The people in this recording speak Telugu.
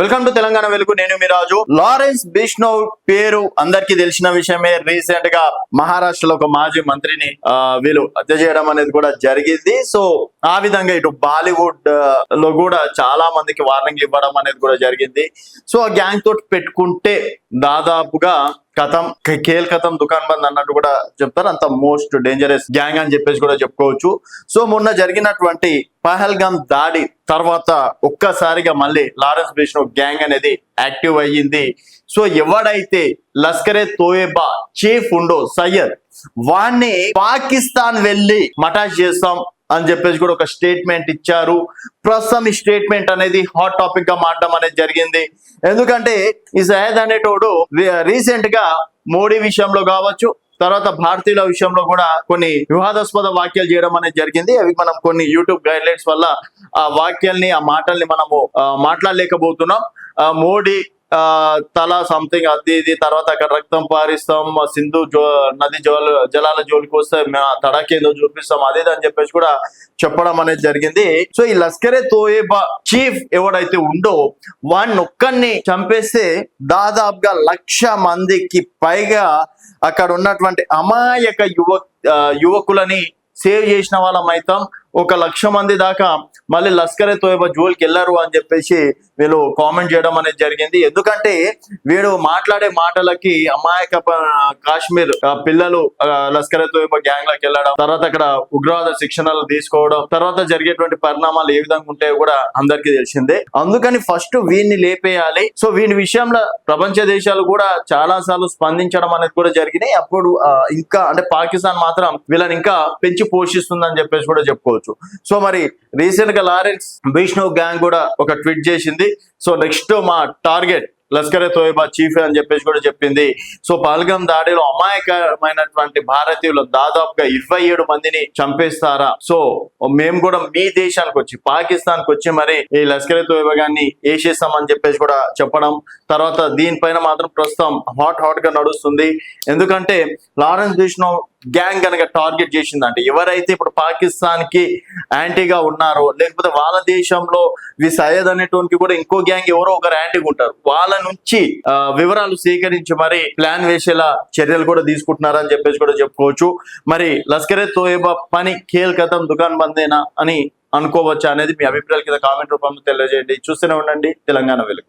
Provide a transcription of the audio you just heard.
వెల్కమ్ టు తెలంగాణ వెలుగు నేను మీ రాజు. లారెన్స్ బిష్ణవ్ పేరు అందరికీ తెలిసిన విషయమే. రీసెంట్గా మహారాష్ట్రలో ఒక మాజీ మంత్రిని వీళ్ళు హత్య చేయడం అనేది కూడా జరిగింది. సో ఆ విధంగా ఇటు బాలీవుడ్లో కూడా చాలా మందికి వార్నింగ్ ఇవ్వడం అనేది కూడా జరిగింది. సో ఆ గ్యాంగ్ తోటి పెట్టుకుంటే దాదాపుగా కథం కేల్ కథం దుకాన్ బంద్ అన్నట్టు కూడా చెప్తారు. అంత మోస్ట్ డేంజరస్ గ్యాంగ్ అని చెప్పేసి కూడా చెప్పుకోవచ్చు. సో మొన్న జరిగినటువంటి పహల్గామ్ దాడి తర్వాత ఒక్కసారిగా మళ్ళీ లారెన్స్ బిష్ణు గ్యాంగ్ అనేది యాక్టివ్ అయ్యింది. సో ఎవడైతే లస్కరే తోయబా చీఫ్ ఉండో సయ్యద్ వాణ్ణి పాకిస్తాన్ వెళ్ళి మటాష్ చేస్తాం అని చెప్పేసి కూడా ఒక స్టేట్మెంట్ ఇచ్చారు. ప్రస్తుతం ఈ స్టేట్మెంట్ అనేది హాట్ టాపిక్గా మారడం అనేది జరిగింది. ఎందుకంటే ఈ సయ్యద్ అనేటోడు రీసెంట్గా మోడీ విషయంలో కావచ్చు తర్వాత భారతీయుల విషయంలో కూడా కొన్ని వివాదాస్పద వాక్యాలు చేయడం అనేది జరిగింది. అవి మనం కొన్ని యూట్యూబ్ గైడ్ లైన్స్ వల్ల ఆ వాక్యాల్ని ఆ మాటల్ని మనము మాట్లాడలేకపోతున్నాం. ఆ, మోడీ తల సంథింగ్ అది ఇది తర్వాత అక్కడ రక్తం పారిస్తాం సింధు జో నది జోల జలాల జోలికి వస్తే తడాకేదో చూపిస్తాం అదే అని చెప్పేసి కూడా చెప్పడం అనేది జరిగింది. సో ఈ లస్కరే తోయేబా చీఫ్ ఎవడైతే ఉండో వాడిని ఒక్కడిని చంపేస్తే దాదాపుగా లక్ష మందికి పైగా అక్కడ ఉన్నటువంటి అమాయక యువ యువకులని సేవ్ చేసిన వాళ్ళం అవుతాం ఒక లక్ష మంది దాకా మళ్ళీ లస్కరే తోయబా జోలికి వెళ్ళారు అని చెప్పేసి వీళ్ళు కామెంట్ చేయడం అనేది జరిగింది. ఎందుకంటే వీడు మాట్లాడే మాటలకి అమాయక కాశ్మీర్ ఆ, పిల్లలు ఆ, లస్కరే తోయబా గ్యాంగ్లోకి వెళ్ళడం తర్వాత అక్కడ ఉగ్రవాద శిక్షణలు తీసుకోవడం తర్వాత జరిగేటువంటి పరిణామాలు ఏ విధంగా ఉంటాయో కూడా అందరికీ తెలిసిందే. అందుకని ఫస్ట్ వీడిని లేపేయాలి. సో వీని విషయంలో ప్రపంచ దేశాలు కూడా చాలా సార్లు స్పందించడం అనేది కూడా జరిగినాయి. అప్పుడు ఇంకా అంటే పాకిస్తాన్ మాత్రం వీళ్ళని ఇంకా పెంచి పోషిస్తుందని చెప్పేసి కూడా చెప్పుకోవచ్చు. సో మరి రీసెంట్గా లారెన్స్ విష్ణు గ్యాంగ్ కూడా ఒక ట్వీట్ చేసింది. సో నెక్స్ట్ మా టార్గెట్ లస్కరే తోయబా చీఫ్ అని చెప్పేసి కూడా చెప్పింది. సో పాల్గం దాడిలో అమాయకమైనటువంటి భారతీయులు దాదాపుగా ఇరవై ఏడు మందిని చంపేస్తారా? సో మేము కూడా మీ దేశానికి వచ్చి పాకిస్తాన్కి వచ్చి మరి ఈ లస్కరే తోయబా గాన్ని వేసేస్తామని చెప్పేసి కూడా చెప్పడం. తర్వాత దీనిపైన మాత్రం ప్రస్తుతం హాట్ హాట్గా నడుస్తుంది. ఎందుకంటే లారెన్స్ విష్ణు గ్యాంగ్ కనుక టార్గెట్ చేసిందంటే ఎవరైతే ఇప్పుడు పాకిస్తాన్కి యాంటీగా ఉన్నారో లేకపోతే వాళ్ళ దేశంలో వి సయ్యద్ అనేటువంటి కూడా ఇంకో గ్యాంగ్ ఎవరో ఒకరు యాంటీగా ఉంటారు. వాళ్ళ నుంచి వివరాలు సేకరించి మరి ప్లాన్ వేసేలా చర్యలు కూడా తీసుకుంటున్నారని చెప్పేసి కూడా చెప్పుకోవచ్చు. మరి లస్కరే తోయబా పని ఖేల్ కథం దుకాన్ బందేనా అని అనుకోవచ్చా అనేది మీ అభిప్రాయాల కింద కామెంట్ రూపంలో తెలియజేయండి. చూస్తూనే ఉండండి. తెలంగాణ వెలుగు.